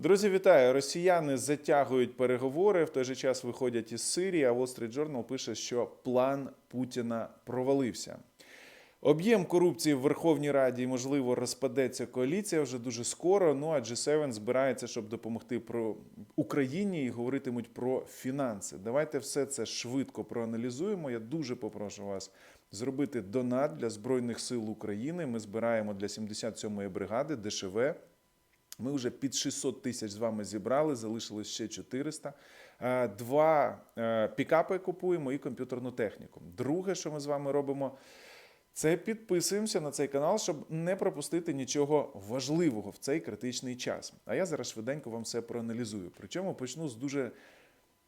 Друзі, вітаю! Росіяни затягують переговори. В той же час виходять із Сирії. А Wall Street Journal пише, що план Путіна провалився. Об'єм корупції в Верховній Раді, можливо, розпадеться коаліція вже дуже скоро. Ну а G7 збирається, щоб допомогти про Україні і говоритимуть про фінанси. Давайте все це швидко проаналізуємо. Я дуже попрошу вас зробити донат для Збройних сил України. Ми збираємо для 77-ї бригади ДШВ. Ми вже під 600 тисяч з вами зібрали, залишилось ще 400. Е, Два е, пікапи купуємо і комп'ютерну техніку. Друге, що ми з вами робимо, це підписуємося на цей канал, щоб не пропустити нічого важливого в цей критичний час. А я зараз швиденько вам все проаналізую. Причому почну з дуже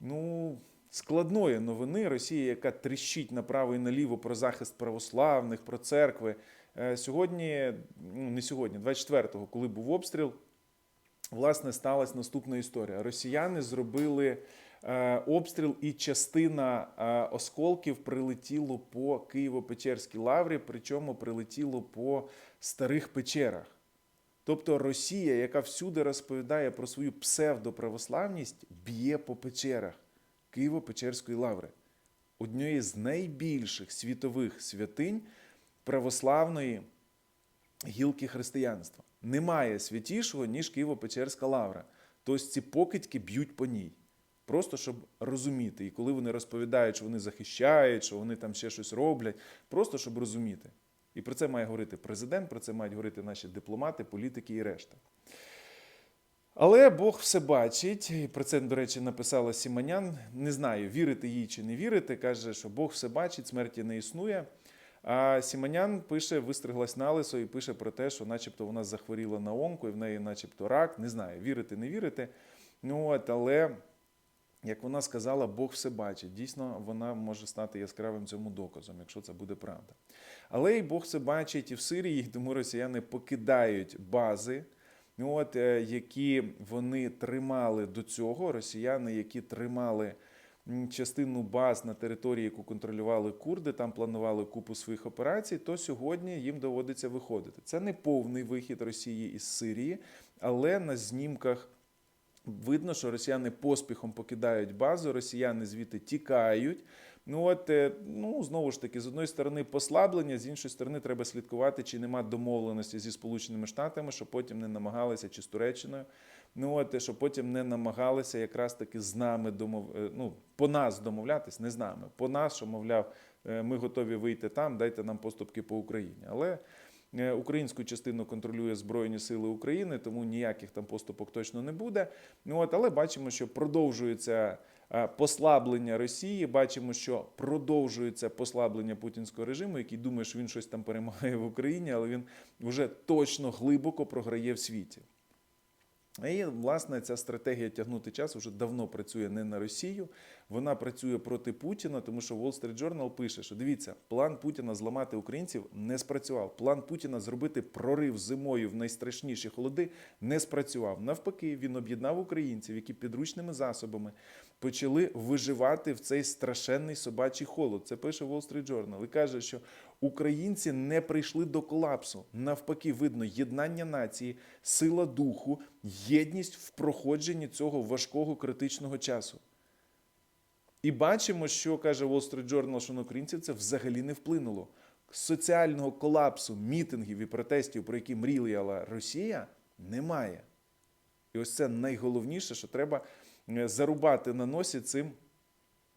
ну, складної новини Росії, яка тріщить направо і наліво про захист православних, про церкви. Е, Сьогодні, ну не сьогодні, 24-го, коли був обстріл, власне сталася наступна історія. Росіяни зробили е, обстріл, і частина е, осколків прилетіло по Києво-Печерській лаврі, причому прилетіло по старих печерах. Тобто Росія, яка всюди розповідає про свою псевдоправославність, б'є по печерах Києво-Печерської лаври, однієї з найбільших світових святинь православної гілки християнства. Немає святішого, ніж Києво-Печерська лавра. Тобто ці покидьки б'ють по ній. Просто щоб розуміти. І коли вони розповідають, що вони захищають, що вони там ще щось роблять, просто щоб розуміти. І про це має говорити президент, про це мають говорити наші дипломати, політики і решта. Але Бог все бачить, і про це, до речі, написала Сіманян. Не знаю, вірити їй чи не вірити. Каже, що Бог все бачить, смерті не існує. А Сіманян пише, вистриглась на лисо і пише про те, що начебто вона захворіла на онку, і в неї, начебто, рак. Не знаю, вірити, не вірити. Ну от, але, як вона сказала, Бог все бачить. Дійсно, вона може стати яскравим цьому доказом, якщо це буде правда. Але і Бог все бачить і в Сирії, тому росіяни покидають бази. Ну, От, е, які вони тримали до цього, росіяни, які тримали частину баз на території, яку контролювали курди, там планували купу своїх операцій, то сьогодні їм доводиться виходити. Це не повний вихід Росії із Сирії, але на знімках. Видно, що росіяни поспіхом покидають базу, росіяни звідти тікають. Ну от е, ну знову ж таки, з одної сторони послаблення, з іншої сторони, треба слідкувати, чи нема домовленості зі Сполученими Штатами, щоб потім не намагалися чи з Туреччиною. Ну от щоб потім не намагалися якраз таки з нами домов... е, ну, по нас домовлятись, не з нами, по нас, що мовляв, е, ми готові вийти там, дайте нам поступки по Україні. Але Е, Українську частину контролює Збройні Сили України, тому ніяких там поступок точно не буде. Ну от, але бачимо, що продовжується послаблення Росії. Бачимо, що продовжується послаблення путінського режиму, який думає, що він щось там перемагає в Україні, але він вже точно глибоко програє в світі. І, власне, ця стратегія тягнути час вже давно працює не на Росію, вона працює проти Путіна, тому що Wall Street Journal пише, що дивіться, план Путіна зламати українців не спрацював. План Путіна зробити прорив зимою в найстрашніші холоди не спрацював. Навпаки, він об'єднав українців, які підручними засобами почали виживати в цей страшенний собачий холод. Це пише Wall Street Journal. І каже, що українці не прийшли до колапсу. Навпаки, видно єднання нації, сила духу, єдність в проходженні цього важкого критичного часу. І бачимо, що каже Wall Street Journal, що на українців це взагалі не вплинуло. Соціального колапсу, мітингів і протестів, про які мріяла Росія, немає. І ось це найголовніше, що треба е, зарубати на носі цим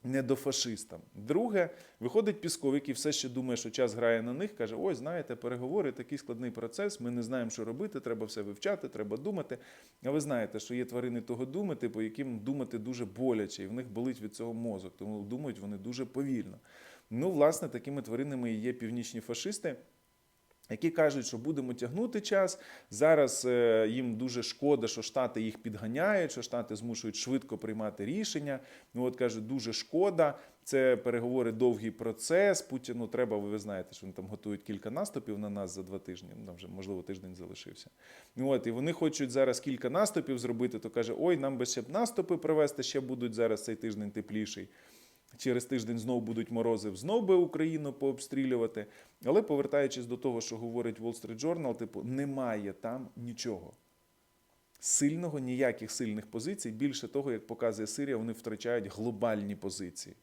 недофашистам. Друге, виходить Пісков, який все ще думає, що час грає на них, каже: ось, знаєте, переговори, такий складний процес, ми не знаємо, що робити, треба все вивчати, треба думати. А ви знаєте, що є тварини того думати, по яким думати дуже боляче, і в них болить від цього мозок, тому думають вони дуже повільно. Ну, власне, такими тваринами і є північні фашисти. Які кажуть, що будемо тягнути час. Зараз е, їм дуже шкода, що Штати їх підганяють, що Штати змушують швидко приймати рішення. Ну от кажуть, дуже шкода. Це переговори довгий процес. Путіну треба, ви знаєте, що вони там готують кілька наступів на нас за два тижні. Ну, там вже можливо тиждень залишився. Ну от і вони хочуть зараз кілька наступів зробити. То каже: ой, нам би ще б наступи провести, ще будуть зараз цей тиждень тепліший. Через тиждень знову будуть морози, знов би Україну пообстрілювати. Але повертаючись до того, що говорить Wall Street Journal, типу, немає там нічого. сильного, ніяких сильних позицій. Більше того, як показує Сирія, вони втрачають глобальні позиції.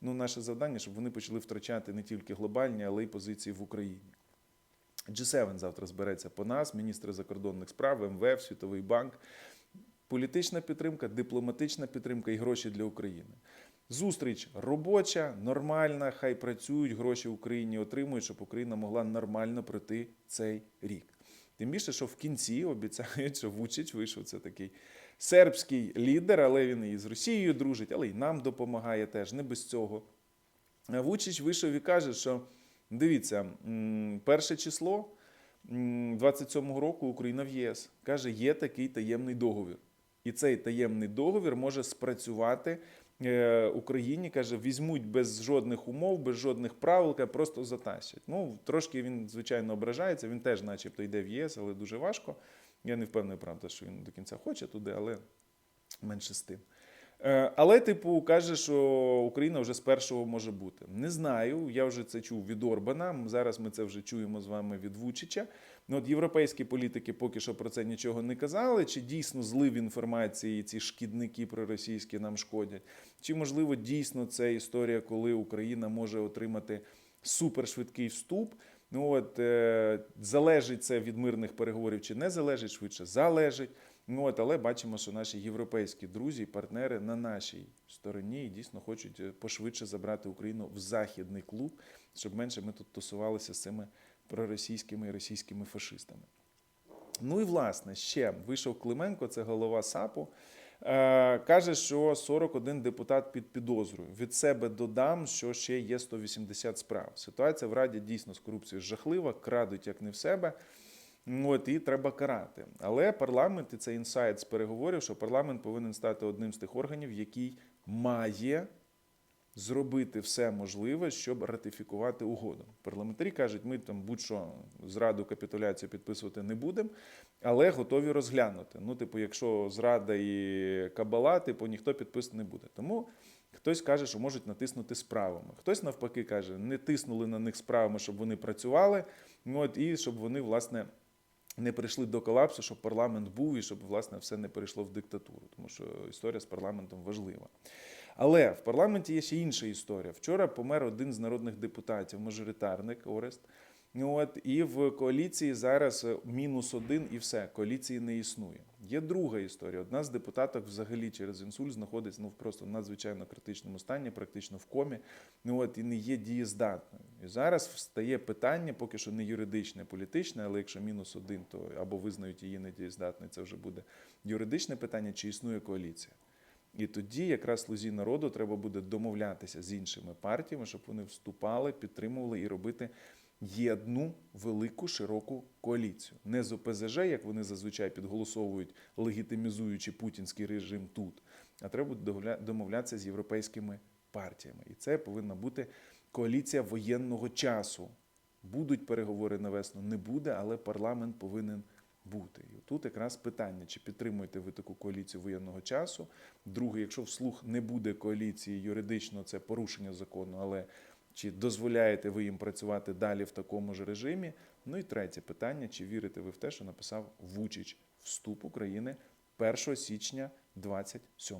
Ну, наше завдання, щоб вони почали втрачати не тільки глобальні, але й позиції в Україні. G7 завтра збереться по нас, міністри закордонних справ, МВФ, Світовий банк. Політична підтримка, дипломатична підтримка і гроші для України. Зустріч робоча, нормальна, хай працюють, гроші в Україні отримують, щоб Україна могла нормально пройти цей рік. Тим більше, що в кінці обіцяють, що Вучич вийшов це такий сербський лідер, але він і з Росією дружить, але й нам допомагає теж, не без цього. Вучич вийшов і каже, що дивіться, перше число 27-го року Україна в ЄС каже, є такий таємний договір. І цей таємний договір може спрацювати Україні. Каже, візьмуть без жодних умов, без жодних правил, каже, просто затащать. Ну, трошки він, звичайно, ображається. Він теж, начебто, йде в ЄС, але дуже важко. Я не впевнений, правда, що він до кінця хоче туди, але менше з тим. Е, Але, типу, каже, що Україна вже з першого може бути. Не знаю. Я вже це чув від Орбана. Зараз ми це вже чуємо з вами від Вучича. Ну, от європейські політики поки що про це нічого не казали. Чи дійсно злив інформації ці шкідники проросійські нам шкодять? Чи можливо дійсно це історія, коли Україна може отримати супершвидкий вступ? Ну от е, залежить це від мирних переговорів чи не залежить швидше? Залежить. Ну от, але бачимо, що наші європейські друзі і партнери на нашій стороні дійсно хочуть е, пошвидше забрати Україну в західний клуб, щоб менше ми тут тусувалися з цими проросійськими і російськими фашистами. Ну і власне ще вийшов Клименко, це голова САПу. Е, каже, що 41 депутат під підозрою. Від себе додам, що ще є 180 справ. Ситуація в Раді дійсно з корупцією жахлива, крадуть як не в себе. Ну, От, і треба карати. Але парламент, і це інсайт з переговорів, що парламент повинен стати одним з тих органів, який має зробити все можливе, щоб ратифікувати угоду. Парламентарі кажуть, ми там будь-що зраду капітуляцію підписувати не будемо, але готові розглянути. Ну, типу, якщо зрада і кабала, типу ніхто підписувати не буде. Тому хтось каже, що можуть натиснути справами. Хтось навпаки каже, не тиснули на них справами, щоб вони працювали, ну, от, і щоб вони, власне. Не прийшли до колапсу, щоб парламент був і щоб власне все не перейшло в диктатуру, тому що історія з парламентом важлива. Але в парламенті є ще інша історія. Вчора помер один з народних депутатів, мажоритарник Орест. От, і в коаліції зараз мінус один і все. Коаліції не існує. Є друга історія. Одна з депутаток взагалі через інсульт знаходиться ну, в надзвичайно критичному стані, практично в комі. Ну от і не є дієздатною. І зараз встає питання, поки що не юридичне, а політичне, але якщо мінус один, то або визнають її недієздатною, це вже буде юридичне питання, чи існує коаліція. І тоді якраз слузі народу треба буде домовлятися з іншими партіями, щоб вони вступали, підтримували і робити єдну велику широку коаліцію. Не з ОПЗЖ, як вони зазвичай підголосовують, легітимізуючи путінський режим тут, а треба буде домовлятися з європейськими партіями. І це повинна бути коаліція воєнного часу. Будуть переговори на весну, не буде, але парламент повинен бути. І тут якраз питання, чи підтримуєте ви таку коаліцію воєнного часу. Друге, якщо вслух не буде коаліції юридично, це порушення закону, але чи дозволяєте ви їм працювати далі в такому ж режимі? Ну і третє питання: чи вірите ви в те, що написав Вучич вступ України 1 січня 2027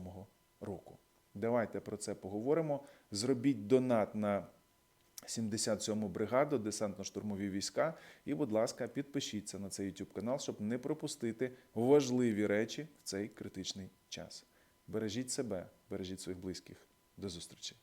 року? Давайте про це поговоримо. Зробіть донат на 77-му бригаду, десантно-штурмові війська. І, будь ласка, підпишіться на цей YouTube канал, щоб не пропустити важливі речі в цей критичний час. Бережіть себе, бережіть своїх близьких. До зустрічі!